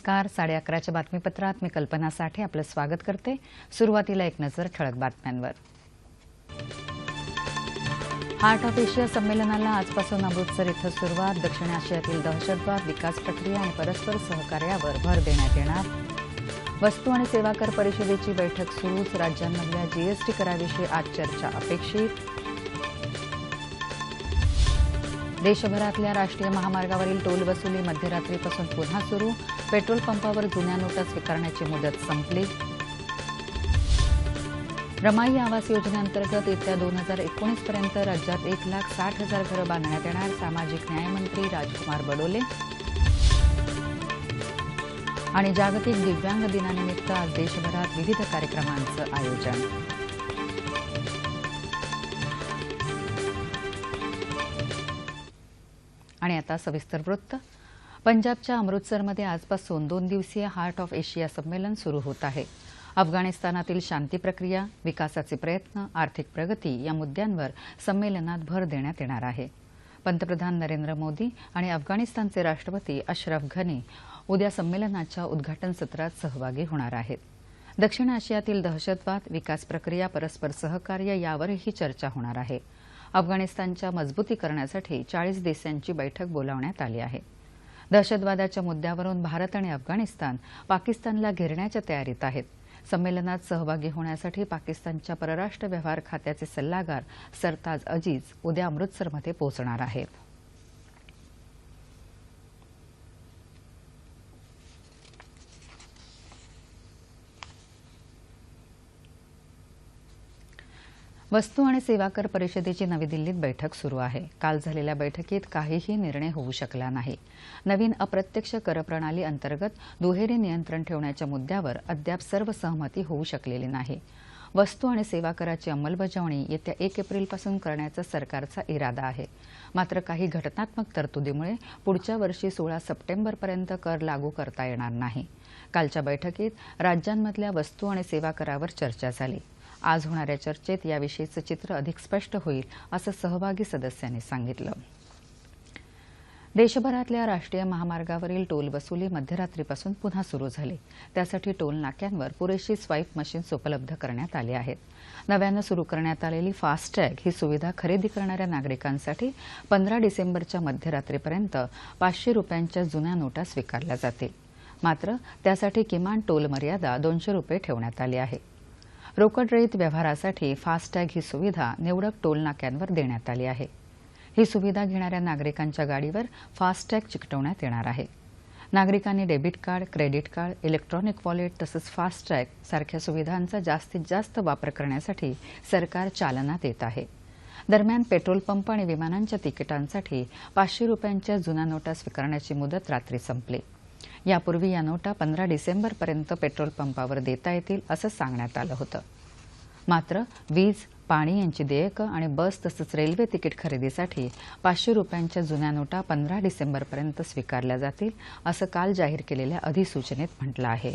नमस्कार. साडे अकराच्या बातमीपत्रात मी कल्पना साठे आपलं स्वागत करते. सुरुवातीला एक नजर ठळक बातम्यांवर. हार्ट ऑफ एशिया संमेलनाला आजपासून अमृतसर इथं सुरुवात. दक्षिण आशियातील दहशतवाद विकास प्रक्रिया आणि परस्पर सहकार्यावर भर देण्यात येणार. वस्तू आणि सेवा कर परिषदेची बैठक सुरूच. राज्यांमधल्या जीएसटी कराविषयी आज चर्चा अपेक्षित. देशभरातल्या राष्ट्रीय महामार्गावरील टोल वसुली मध्यरात्रीपासून पुन्हा सुरू. पेट्रोल पंपावर जुन्या नोटा स्वीकारण्याची मुदत संपली. रमाई आवास योजनेअंतर्गत येत्या दोन हजार एकोणीसपर्यंत राज्यात एक लाख साठ हजार घरं बांधण्यात येणार सामाजिक न्यायमंत्री राजकुमार बडोले. आणि जागतिक दिव्यांग दिनानिमित्त आज देशभरात विविध कार्यक्रमांचं आयोजन. आणि आता सविस्तर वृत्त. पंजाबच्या अमृतसरमध्ये आजपासून दोन दिवसीय हार्ट ऑफ एशिया संमेलन सुरू होत आहे. अफगाणिस्तानातील शांती प्रक्रिया विकासाचे प्रयत्न आर्थिक प्रगती या मुद्द्यांवर संमेलनात भर देण्यात येणार आहे. पंतप्रधान नरेंद्र मोदी आणि अफगाणिस्तानचे राष्ट्रपती अशरफ घनी उद्या संमेलनाच्या उद्घाटन सत्रात सहभागी होणार आहेत. दक्षिण आशियातील दहशतवाद विकास प्रक्रिया परस्पर सहकार्य यावरही चर्चा होणार आहे. अफगाणिस्तानच्या मजबूतीकरणासाठी चाळीस देशांची बैठक बोलावण्यात आली आहे. दहशतवादाच्या मुद्द्यावरून भारत आणि अफगाणिस्तान पाकिस्तानला घेरण्याच्या तयारीत आहेत. संमेलनात सहभागी होण्यासाठी पाकिस्तानच्या परराष्ट्र व्यवहार खात्याचे सल्लागार सरताज अजीज उद्या अमृतसरमध्ये पोहोचणार आहेत. वस्तू आणि सेवा कर परिषदेची नवी दिल्लीत बैठक सुरू आहे. काल झालेल्या बैठकीत काहीही निर्णय होऊ शकला नाही. नवीन अप्रत्यक्ष करप्रणाली अंतर्गत दुहेरी नियंत्रण ठेवण्याच्या मुद्द्यावर अद्याप सर्व सहमती होऊ शकलेली नाही. वस्तू आणि सेवा कराची अंमलबजावणी येत्या एक एप्रिलपासून करण्याचा सरकारचा इरादा आहे. मात्र काही घटनात्मक तरतुदीमुळे पुढच्या वर्षी सोळा सप्टेंबरपर्यंत कर लागू करता येणार नाही. कालच्या बैठकीत राज्यांमधल्या वस्तू आणि सेवा करावर चर्चा झाली. आज होणाऱ्या चर्चेत याविषयीचं चित्र अधिक स्पष्ट होईल असं सहभागी सदस्यांनी सांगितलं. देशभरातल्या राष्ट्रीय महामार्गावरील टोल वसुली मध्यरात्रीपासून पुन्हा सुरू झाली. त्यासाठी टोल नाक्यांवर पुरेशी स्वाईप मशीन्स उपलब्ध करण्यात आली आहेत. नव्यानं सुरू करण्यात आलेली फास्टॅग ही सुविधा खरेदी करणाऱ्या नागरिकांसाठी पंधरा डिसेंबरच्या मध्यरात्रीपर्यंत पाचशे रुपयांच्या जुन्या नोटा स्वीकारल्या जातील. मात्र त्यासाठी किमान टोल मर्यादा दोनशे रुपये ठेवण्यात आली आहे. रोकडरहित व्यवहारासाठी फास्टॅग ही सुविधा निवडक टोल नाक्यांवर देण्यात आली आहे. ही सुविधा घेणाऱ्या नागरिकांच्या गाडीवर फास्टॅग चिकटवण्यात येणार आहे. नागरिकांनी debit card credit card electronic wallet तसंच फास्टॅग सारख्या सुविधांचा जास्तीत जास्त वापर करण्यासाठी सरकार चालना देत आहे. दरम्यान पेट्रोल पंप आणि विमानांच्या तिकिटांसाठी पाचशे रुपयांच्या जुन्या नोटा स्वीकारण्याची मुदत रात्री संपली. यापूर्वी या नोटा पंधरा डिसेंबरपर्यंत पेट्रोल पंपावर देता येतील असं सांगण्यात आलं होतं. मात्र वीज पाणी यांची देयकं आणि बस तसंच रेल्वे तिकीट खरेदीसाठी पाचशे रुपयांच्या जुन्या नोटा पंधरा डिसेंबरपर्यंत स्वीकारल्या जातील असं काल जाहीर केलेल्या अधिसूचनेत म्हटलं आहे.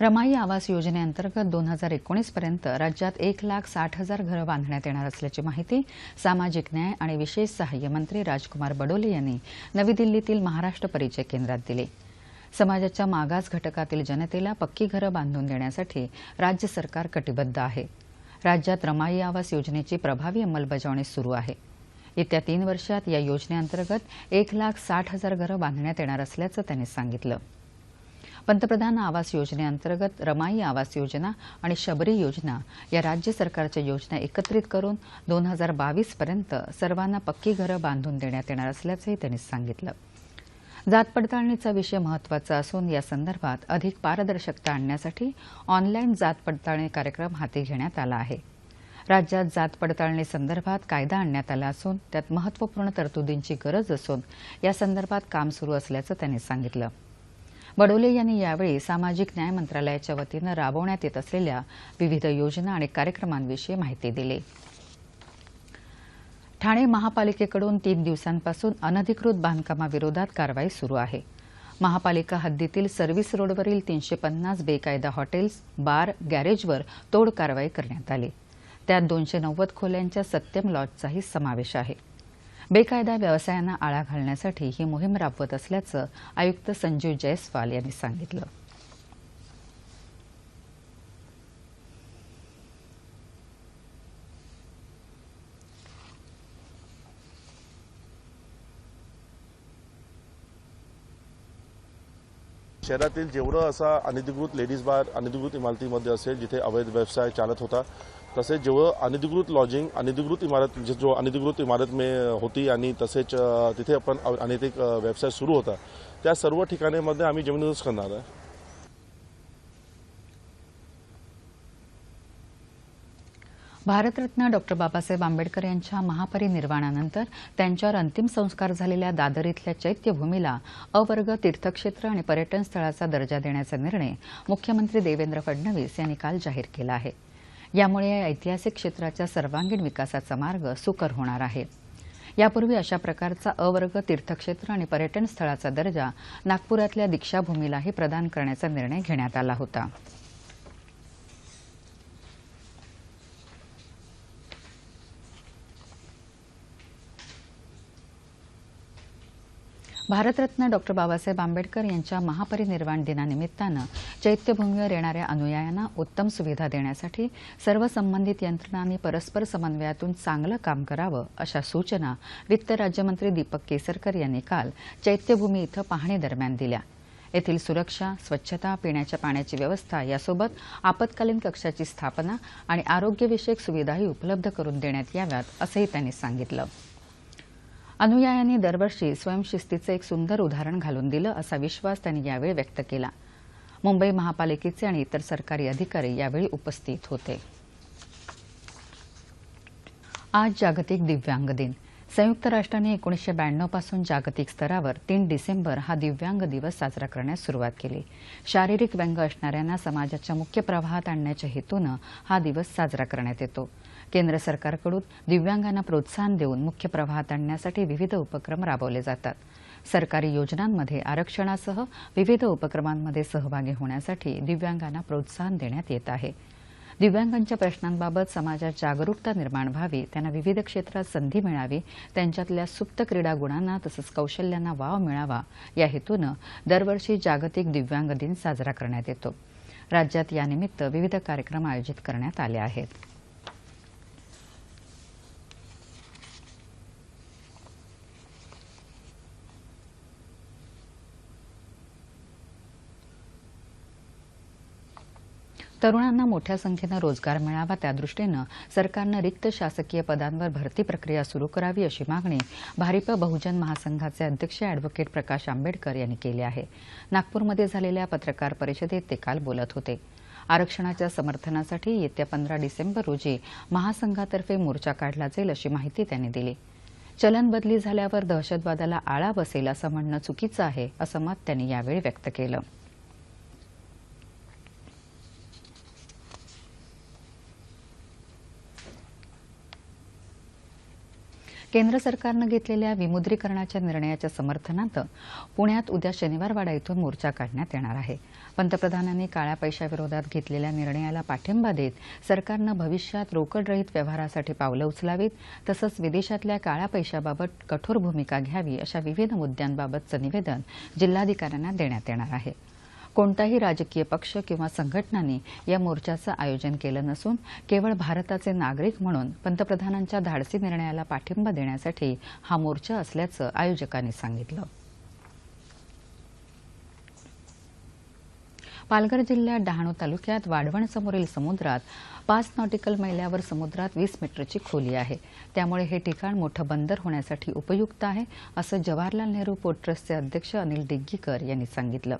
रमाई आवास योजनेअंतर्गत दोन हजार एकोणीसपर्यंत राज्यात एक लाख साठ हजार घरं बांधण्यात येणार असल्याची माहिती सामाजिक न्याय आणि विशेष सहाय्य मंत्री राजकुमार बडोले यांनी नवी दिल्लीतील महाराष्ट्र परिचय केंद्रात दिली. समाजाच्या मागास घटकातील जनतेला पक्की घरं बांधून देण्यासाठी राज्य सरकार कटिबद्ध आहे. राज्यात रमाई आवास योजनेची प्रभावी अंमलबजावणी सुरू आहे. येत्या तीन वर्षात या योजनेअंतर्गत एक लाख साठ हजार घरं बांधण्यात येणार असल्याचं त्यांनी सांगितलं. पंतप्रधान आवास योजनेअंतर्गत रमाई आवास योजना आणि शबरी योजना या राज्य सरकारच्या योजना एकत्रित करून दोन हजार बावीसपर्यंत सर्वांना पक्की घरं बांधून देण्यात येणार असल्याचंही त्यांनी सांगितलं. जात पडताळणीचा विषय महत्त्वाचा असून या संदर्भात अधिक पारदर्शकता आणण्यासाठी ऑनलाईन जात पडताळणी कार्यक्रम हाती घेण्यात आला आहे. राज्यात जात पडताळणी संदर्भात कायदा आणण्यात आला असून त्यात महत्त्वपूर्ण तरतुदींची गरज असून या संदर्भात काम सुरू असल्याचं त्यांनी सांगितलं. बडोले यांनी यावेळी सामाजिक न्याय मंत्रालयाच्या वतीनं राबवण्यात येत असलेल्या विविध योजना आणि कार्यक्रमांविषयी माहिती दिली. ठाणे महापालिकेकडून तीन दिवसांपासून अनधिकृत बांधकामाविरोधात कारवाई सुरू आहे. महापालिका हद्दीतील सर्व्हिस रोडवरील तीनशे पन्नास बेकायदा हॉटेल्स बार गॅरेजवर तोड कारवाई करण्यात आली. त्यात दोनशे नव्वद खोल्यांच्या सत्यम लॉजचाही समावेश आहे. बेकायदा व्यवसायांना आळा घालण्यासाठी ही मोहीम राबवत असल्याचं आयुक्त संजीव जयस्वाल यांनी सांगितलं. शहरातील जेवढं असा अनधिकृत लेडीज बार अनधिकृत इमारतीमध्ये असेल जिथे अवैध व्यवसाय चालत होता तसेच जेवढं अनधिकृत लॉजिंग अनधिकृत इमारत जो अनधिकृत इमारत मे होती आणि तसेच तिथे आपण अनैतिक व्यवसाय सुरू होता. त्या सर्व ठिकाणीमध्ये आम्ही जमीनदोस्त करणार आहे. भारतरत्न डॉक्टर बाबासाहेब आंबेडकर यांच्या महापरिनिर्वाणानंतर त्यांच्यावर अंतिम संस्कार झालेल्या दादर इथल्या चैत्यभूमीला अवर्ग तीर्थक्षेत्र आणि पर्यटन स्थळाचा दर्जा देण्याचा निर्णय मुख्यमंत्री देवेंद्र फडणवीस यांनी काल जाहीर केला आहे. यामुळे या ऐतिहासिक क्षेत्राच्या सर्वांगीण विकासाचा मार्ग सुकर होणार आहे. यापूर्वी अशा प्रकारचा अवर्ग तीर्थक्षेत्र आणि पर्यटन स्थळाचा दर्जा नागपुरातल्या दीक्षाभूमीलाही प्रदान करण्याचा निर्णय घेण्यात आला होता. भारतरत्न डॉक्टर बाबासाहेब आंबेडकर यांच्या महापरिनिर्वाण दिनानिमित्तानं चैत्यभूमीवर येणाऱ्या अनुयायांना उत्तम सुविधा देण्यासाठी सर्व संबंधित यंत्रणांनी परस्पर समन्वयातून चांगलं काम करावं अशा सूचना वित्त राज्यमंत्री दीपक केसरकर यांनी काल चैत्यभूमी इथं पाहणी दरम्यान दिल्या. येथील सुरक्षा स्वच्छता पिण्याच्या पाण्याची व्यवस्था यासोबत आपत्कालीन कक्षाची स्थापना आणि आरोग्यविषयक सुविधाही उपलब्ध करून देण्यात याव्यात असंही त्यांनी सांगितलं. अनुयायांनी दरवर्षी स्वयंशिस्तीचं एक सुंदर उदाहरण घालून दिलं असा विश्वास त्यांनी यावेळी व्यक्त केला. मुंबई महापालिकेचे आणि इतर सरकारी अधिकारी यावेळी उपस्थित होते. आज जागतिक दिव्यांग दिन. संयुक्त राष्ट्रांनी एकोणीसशे ब्याण्णवपासून जागतिक स्तरावर तीन डिसेंबर हा दिव्यांग दिवस साजरा करण्यास सुरुवात केली. शारीरिक व्यंग असणाऱ्यांना समाजाच्या मुख्य प्रवाहात आणण्याच्या हेतूनं हा दिवस साजरा करण्यात येतो. केंद्र सरकारकडून दिव्यांगांना प्रोत्साहन देऊन मुख्य प्रवाहात आणण्यासाठी विविध उपक्रम राबवले जातात. सरकारी योजनांमध्ये आरक्षणासह विविध उपक्रमांमध्ये सहभागी होण्यासाठी दिव्यांगांना प्रोत्साहन देण्यात येत आहे. दिव्यांगांच्या प्रश्नांबाबत समाजात जागरूकता निर्माण व्हावी त्यांना विविध क्षेत्रात संधी मिळावी त्यांच्यातल्या सुप्त क्रीडा गुणांना तसंच कौशल्यांना वाव मिळावा या हेतूनं दरवर्षी जागतिक दिव्यांग दिन साजरा करण्यात येतो. राज्यात यानिमित्त विविध कार्यक्रम आयोजित करण्यात आले आहेत. तरुणांना मोठ्या संख्येनं रोजगार मिळावा त्यादृष्टीनं सरकारनं रिक्त शासकीय पदांवर भरती प्रक्रिया सुरू करावी अशी मागणी भारिप बहुजन महासंघाचे अध्यक्ष अॅडव्होकेट प्रकाश आंबेडकर यांनी केली आहे. नागपूरमध्ये झालेल्या पत्रकार परिषदेत ते काल बोलत होते. आरक्षणाच्या समर्थनासाठी येत्या पंधरा डिसेंबर रोजी महासंघातर्फे मोर्चा काढला जाईल अशी माहिती त्यांनी दिली. चलन बदली झाल्यावर दहशतवादाला आळा बसेल असं म्हणणं चुकीचं आहे असं मत त्यांनी यावेळी व्यक्त केलं. केंद्र सरकारनं घेतलेल्या विमुद्रीकरणाच्या निर्णयाच्या समर्थनार्थ पुण्यात उद्या शनिवारवाडा इथून मोर्चा काढण्यात येणार आहे. पंतप्रधानांनी काळ्या पैशाविरोधात घेतलेल्या निर्णयाला पाठिंबा देत सरकारनं भविष्यात रोकडरहित व्यवहारासाठी पावलं उचलावीत तसंच विदेशातल्या काळ्या पैशाबाबत कठोर भूमिका घ्यावी अशा विविध मुद्द्यांबाबतचं निवेदन जिल्हाधिकाऱ्यांना देण्यात येणार आहे. कोणताही राजकीय पक्ष किंवा संघटनांनी या मोर्चाचं आयोजन केलं नसून केवळ भारताचे नागरिक म्हणून पंतप्रधानांच्या धाडसी निर्णयाला पाठिंबा देण्यासाठी हा मोर्चा असल्याचं आयोजकांनी सांगितलं. पालघर जिल्ह्यात डहाणू तालुक्यात वाढवणसमोरील समुद्रात पाच नॉटिकल मैल्यावर समुद्रात वीस मीटरची खोली आहे. त्यामुळे हे ठिकाण मोठं बंदर होण्यासाठी उपयुक्त आहे असं जवाहरलाल नेहरू पोर्ट ट्रस्टचे अध्यक्ष अनिल डिग्गीकर यांनी सांगितलं.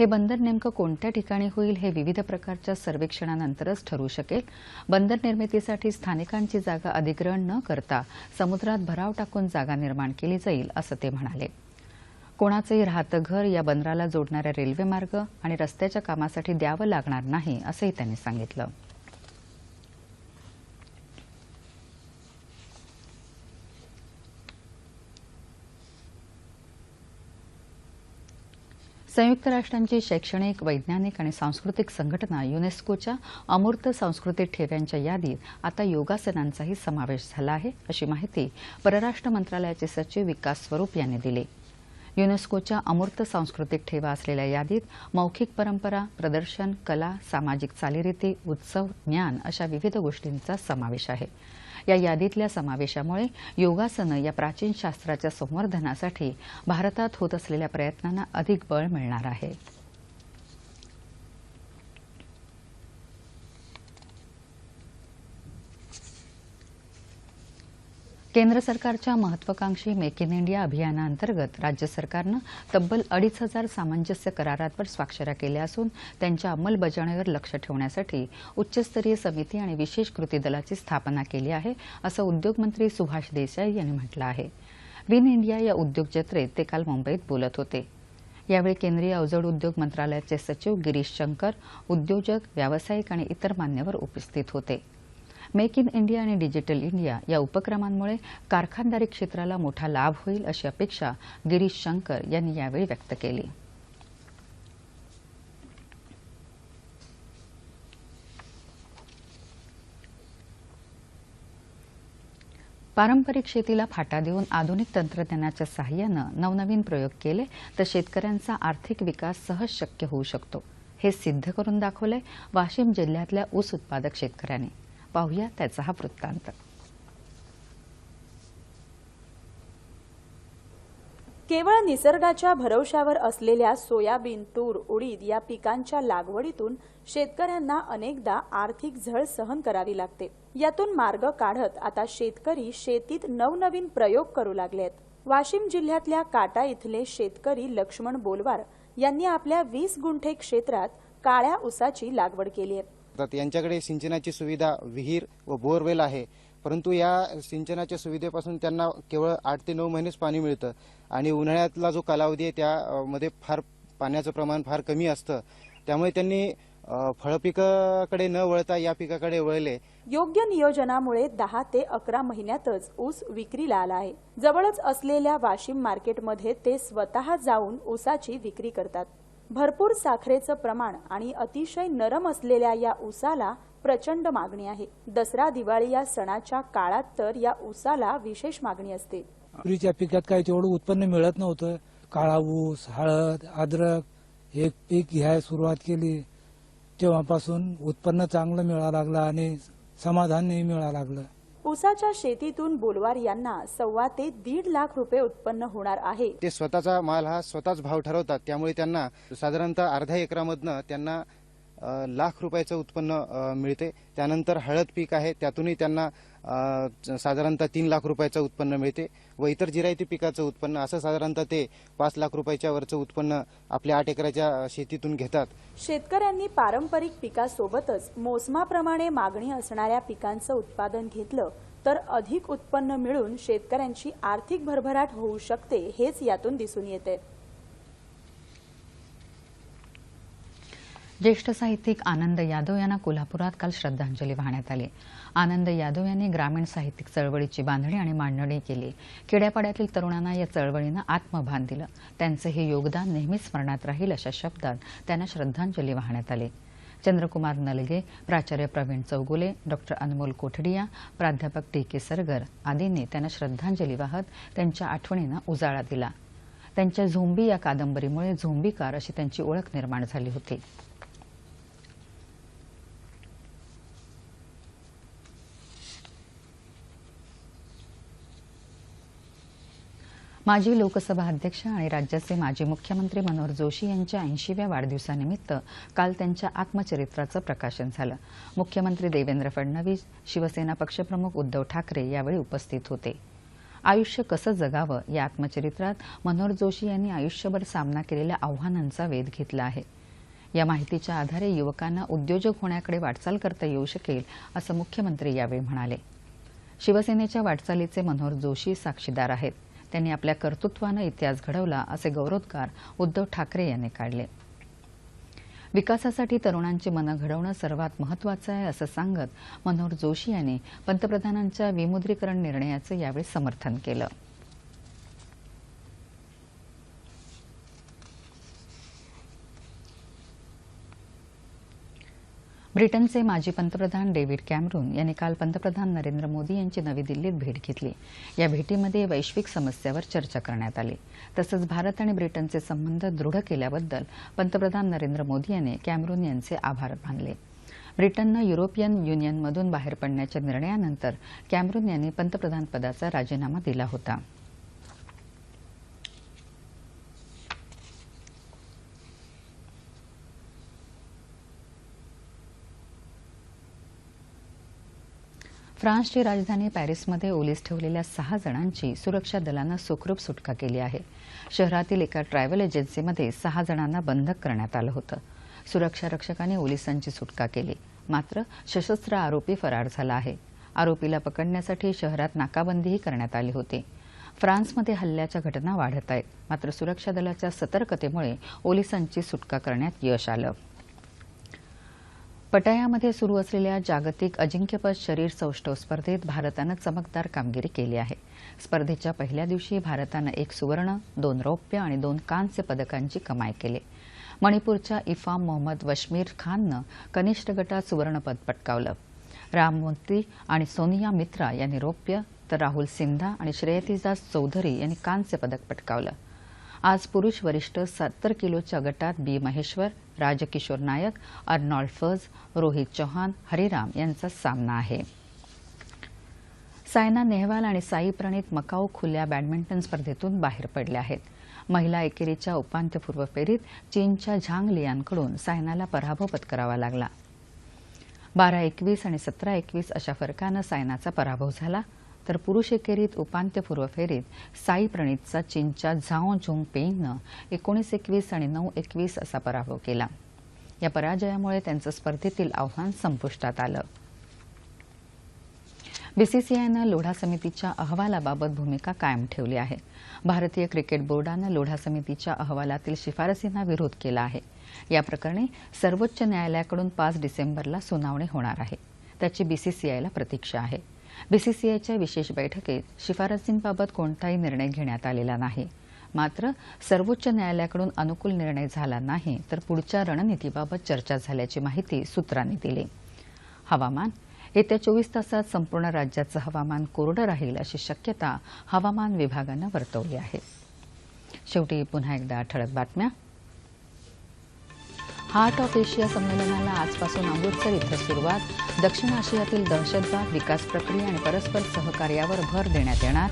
हे बंदर नेमकं कोणत्या ठिकाणी होईल हे विविध प्रकारच्या सर्वेक्षणानंतरच ठरू शकेल. बंदर निर्मितीसाठी स्थानिकांची जागा अधिग्रहण न करता समुद्रात भराव टाकून जागा निर्माण केली जाईल असं ते म्हणाले. कोणाचंही राहतं घर या बंदराला जोडणाऱ्या रेल्वेमार्ग आणि रस्त्याच्या कामासाठी द्यावं लागणार नाही असंही त्यांनी सांगितलं. संयुक्त राष्ट्रांची शैक्षणिक वैज्ञानिक आणि सांस्कृतिक संघटना युनेस्कोच्या अमूर्त सांस्कृतिक ठेव्यांच्या यादीत आता योगासनांचाही समावेश झाला आहे अशी माहिती परराष्ट्र मंत्रालयाचे सचिव विकास स्वरूप यांनी दिली. युनेस्कोच्या अमूर्त सांस्कृतिक ठेवा असलेल्या यादीत मौखिक परंपरा प्रदर्शन कला सामाजिक चालीरीती उत्सव ज्ञान अशा विविध गोष्टींचा समावेश आहे. या यादीतल्या समावेशामुळे योगासनं या प्राचीन शास्त्राच्या संवर्धनासाठी भारतात होत असलेल्या प्रयत्नांना अधिक बळ मिळणार आहे. केंद्र सरकारच्या महत्वाकांक्षी मेक इन इंडिया अभियानाअंतर्गत राज्य सरकारनं तब्बल अडीच हजार सामंजस्य करारांवर स्वाक्षऱ्या केल्या असून त्यांच्या अंमलबजावणीवर लक्ष ठेवण्यासाठी उच्चस्तरीय समिती आणि विशेष कृती दलाची स्थापना केली आहे असं उद्योगमंत्री सुभाष देसाई यांनी म्हटलं आहे. विन इंडिया या उद्योग जत्रेत ते काल मुंबईत बोलत होते. यावेळी केंद्रीय अवजड उद्योग मंत्रालयाचे सचिव गिरीश शंकर उद्योजक व्यावसायिक आणि इतर मान्यवर उपस्थित होते. मेक इन इंडिया आणि डिजिटल इंडिया या उपक्रमांमुळे कारखानदारी क्षेत्राला मोठा लाभ होईल अशी अपेक्षा गिरीश शंकर यांनी यावेळी व्यक्त केली. पारंपरिक शेतीला फाटा देऊन आधुनिक तंत्रज्ञानाच्या सहाय्यानं नवनवीन प्रयोग केले तर शेतकऱ्यांचा आर्थिक विकास सहज शक्य होऊ शकतो. हे सिद्ध करून दाखवलंय वाशिम जिल्ह्यातल्या ऊस उत्पादक शेतकऱ्यांनी. पाहूया त्याचा हा वृत्तांत केवळ निसर्गाच्या भरवशावर असलेल्या सोयाबीन तूर उडीद या पिकांच्या लागवडीतून शेतकऱ्यांना अनेकदा आर्थिक झळ सहन करावी लागते. यातून मार्ग काढत आता शेतकरी शेतीत नवनवीन प्रयोग करू लागलेत वाशिम जिल्ह्यातल्या काटा इथले शेतकरी लक्ष्मण बोलवार यांनी आपल्या वीस गुंठे क्षेत्रात काळ्या ऊसाची लागवड केली आहे. तर यांच्याकडे सिंचनाची सुविधा विहीर व बोरवेल आहे. परंतु या सिंचनाच्या सुविधेपासून त्यांना केवळ आठ ते नऊ महिनेच पाणी मिळतं. आणि उन्हाळ्यातला जो कालावधी आहे त्यामध्ये फार पाण्याचं प्रमाण फार कमी असतं. त्यामुळे त्यांनी फळपिकाकडे न वळता या पिकाकडे वळले. योग्य नियोजनामुळे दहा ते अकरा महिन्यातच ऊस विक्रीला आला आहे. जवळच असलेल्या वाशिम मार्केटमध्ये ते स्वतः जाऊन ऊसाची विक्री करतात. भरपूर साखरेचं प्रमाण आणि अतिशय नरम असलेल्या या ऊसाला प्रचंड मागणी आहे. दसरा दिवाळी या सणाच्या काळात तर या ऊसाला विशेष मागणी असते. तुरीच्या पिकात काही तेवढं उत्पन्न मिळत नव्हतं. काळा ऊस हळद अद्रक हे पीक घ्यायला सुरुवात केली. तेव्हापासून उत्पन्न चांगलं मिळायला लागलं आणि समाधानही मिळायला लागलं. उसाच्या शेतीतून बोलवार यांना सव्वा ते दीड लाख रुपये उत्पन्न होणार आहे. ते स्वतःचा माल हा स्वतःच भाव ठरवतात. त्यामुळे त्यांना साधारणतः अर्ध्या एकरामधनं त्यांना लाख रुपयाचं उत्पन्न मिळते. त्यानंतर हळद पीक आहे त्यातूनही त्यांना साधारणतः तीन लाख रुपयाचं उत्पन्न मिळते. व इतर जिरायती पिकाचं उत्पन्न असं साधारणतः ते पाच लाख रुपयाच्या वरचं उत्पन्न आपल्या आठ एकराच्या शेतीतून घेतात. शेतकऱ्यांनी पारंपरिक पिकासोबतच मोसमाप्रमाणे मागणी असणाऱ्या पिकांचं उत्पादन घेतलं तर अधिक उत्पन्न मिळून शेतकऱ्यांची आर्थिक भरभराट होऊ शकते हेच यातून दिसून येते. ज्येष्ठ साहित्यिक आनंद यादव यांना कोल्हापुरात काल श्रद्धांजली वाहण्यात आली. आनंद यादव यांनी ग्रामीण साहित्यिक चळवळीची बांधणी आणि मांडणी केली. खेड्यापाड्यातील तरुणांना या चळवळीनं आत्मभान दिलं. त्यांचं हे योगदान नेहमीच स्मरणात राहील अशा शब्दात त्यांना श्रद्धांजली वाहण्यात आली. चंद्रकुमार नलगे प्राचार्य प्रवीण चौगुले डॉक्टर अनमोल कोठडिया प्राध्यापक टी के सरगर आदींनी त्यांना श्रद्धांजली वाहत त्यांच्या आठवणींना उजाळा दिला. त्यांच्या झोंबी या कादंबरीमुळे झोंबीकार अशी त्यांची ओळख निर्माण झाली होती. माजी लोकसभा अध्यक्ष आणि राज्याचे माजी मुख्यमंत्री मनोहर जोशी यांच्या ऐंशीव्या वाढदिवसानिमित्त काल त्यांच्या आत्मचरित्राचं प्रकाशन झालं. मुख्यमंत्री देवेंद्र फडणवीस शिवसेना पक्षप्रमुख उद्धव ठाकरे यावेळी उपस्थित होते. आयुष्य कसं जगावं या आत्मचरित्रात मनोहर जोशी यांनी आयुष्यभर सामना केलेल्या आव्हानांचा वेध घेतला आहे. या माहितीच्या आधारे युवकांना उद्योजक होण्याकडे वाटचाल करता येऊ शकेल असं मुख्यमंत्री यावेळी म्हणाले. शिवसेनेच्या वाटचालीचे मनोहर जोशी साक्षीदार आहेत. त्यांनी आपल्या कर्तृत्वानं इतिहास घडवला असे गौरवोद्गार उद्धव ठाकरे यांनी काढले. विकासासाठी तरुणांची मनं घडवणं सर्वात महत्वाचं आहे असं सांगत मनोहर जोशी यांनी पंतप्रधानांच्या विमुद्रीकरण निर्णयाचं यावेळी समर्थन केलं. ब्रिटनचे माजी पंतप्रधान डेव्हिड कॅमरून यांनी काल पंतप्रधान नरेंद्र मोदी यांची नवी दिल्लीत भेट घेतली. या भेटीमध्ये वैश्विक समस्यावर चर्चा करण्यात आली. तसंच भारत आणि ब्रिटनचे संबंध दृढ केल्याबद्दल पंतप्रधान नरेंद्र मोदी यांनी कॅमरून यांचे आभार मानले. ब्रिटननं युरोपियन युनियनमधून बाहेर पडण्याच्या निर्णयानंतर कॅमरून यांनी पंतप्रधान पदाचा राजीनामा दिला होता. फ्रान्सची राजधानी पॅरिसमध्ये ओलीस ठेवलेल्या सहा जणांची सुरक्षा दलानं सुखरूप सुटका केली आहे. शहरातील एका ट्रॅव्हल एजन्सीमध्ये सहा जणांना बंधक करण्यात आलं होतं. सुरक्षा रक्षकांनी ओलिसांची सुटका केली. मात्र सशस्त्र आरोपी फरार झाला आहे. आरोपीला पकडण्यासाठी शहरात नाकाबंदीही करण्यात आली होती. फ्रान्समध्ये हल्ल्याच्या घटना वाढत आहेत. मात्र सुरक्षा दलाच्या सतर्कतेमुळे ओलिसांची सुटका करण्यात यश आलं. पटायामध्ये सुरू असलेल्या जागतिक अजिंक्यपद शरीर सौष्ठव स्पर्धेत भारतानं चमकदार कामगिरी केली आहे. स्पर्धेच्या पहिल्या दिवशी भारतानं एक सुवर्ण दोन रौप्य आणि दोन कांस्य पदकांची कमाई केली. मणिपूरच्या इफाम मोहम्मद वश्मीर खाननं कनिष्ठ गटात सुवर्णपद पटकावलं. राममूर्ती आणि सोनिया मित्रा यांनी रौप्य तर राहुल सिंधा आणि श्रेयतीदास चौधरी यांनी कांस्य पदक पटकावलं. आज पुरुष वरिष्ठ सत्तर किलोच्या गटात बी महेश्वर राजकिशोर नायक अर्नॉल्ड फज रोहित चौहान हरिराम यांचा सामना आहे. सायना नेहवाल आणि साई प्रणीत मकाऊ खुल्या बॅडमिंटन स्पर्धेतून बाहेर पडले आहेत. महिला एकेरीच्या उपांत्यपूर्व फेरीत चीनच्या झांग लियानकडून सायनाला पराभव पत्करावा लागला. बारा एकवीस आणि सतरा एकवीस अशा फरकानं सायनाचा पराभव झाला. तर पुरुष एकेरीत उपांत्यपूर्व फेरीत साई प्रणीतचा चीनच्या झाओ झोंग पेईनं एकोणीस एकवीस आणि नऊ एकवीस असा पराभव केला. या पराजयामुळे त्यांचं स्पर्धेतील आव्हान संपुष्टात आलं. बीसीसीआयनं लोढा समितीच्या अहवालाबाबत भूमिका कायम ठेवली आहे. भारतीय क्रिकेट बोर्डानं लोढा समितीच्या अहवालातील शिफारसींना विरोध केला आहे. या प्रकरणी सर्वोच्च न्यायालयाकडून पाच डिसेंबरला सुनावणी होणार आहे. त्याची बीसीसीआयला प्रतीक्षा आहे. बीसीसीआयच्या विशेष बैठकीत शिफारसींबाबत कोणताही निर्णय घेण्यात आलेला नाही. मात्र सर्वोच्च न्यायालयाकडून अनुकूल निर्णय झाला नाही तर पुढच्या रणनीतीबाबत चर्चा झाल्याची माहिती सूत्रांनी दिली. हवामान येत्या चोवीस तासात संपूर्ण राज्याचं हवामान कोरडं राहील अशी शक्यता हवामान विभागानं वर्तवली आहे. शेवटी पुन्हा एकदा ठळक बातम्या. हार्ट ऑफ एशिया संमेलनाला आजपासून अमृतसर इथं सुरुवात. दक्षिण आशियातील दहशतवाद विकास प्रक्रिया आणि परस्पर सहकार्यावर भर देण्यात येणार.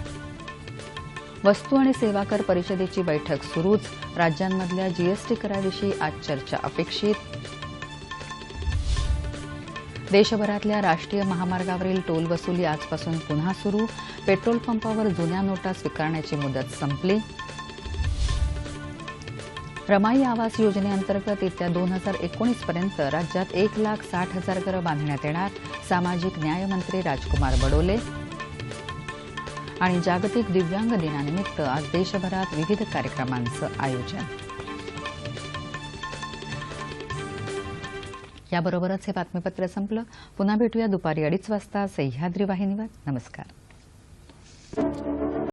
वस्तू आणि सेवा कर परिषदेची बैठक सुरूच. राज्यांमधल्या जीएसटी कराविषयी आज चर्चा अपेक्षित. देशभरातल्या राष्ट्रीय महामार्गावरील टोल वसुली आजपासून पुन्हा सुरू. पेट्रोल पंपावर जुन्या नोटा स्वीकारण्याची मुदत संपली. रमाई आवास योजनेअंतर्गत येत्या दोन हजार एकोणीसपर्यंत राज्यात एक लाख साठ हजार घरं बांधण्यात येणार. सामाजिक न्यायमंत्री राजकुमार बडोले आणि जागतिक दिव्यांग दिनानिमित्त आज देशभरात विविध कार्यक्रमांचं आयोजन. याबरोबरच हे बातमीपत्र संपलं. पुन्हा भेटूया दुपारी अडीच वाजता सह्याद्री वाहिनीवर. नमस्कार.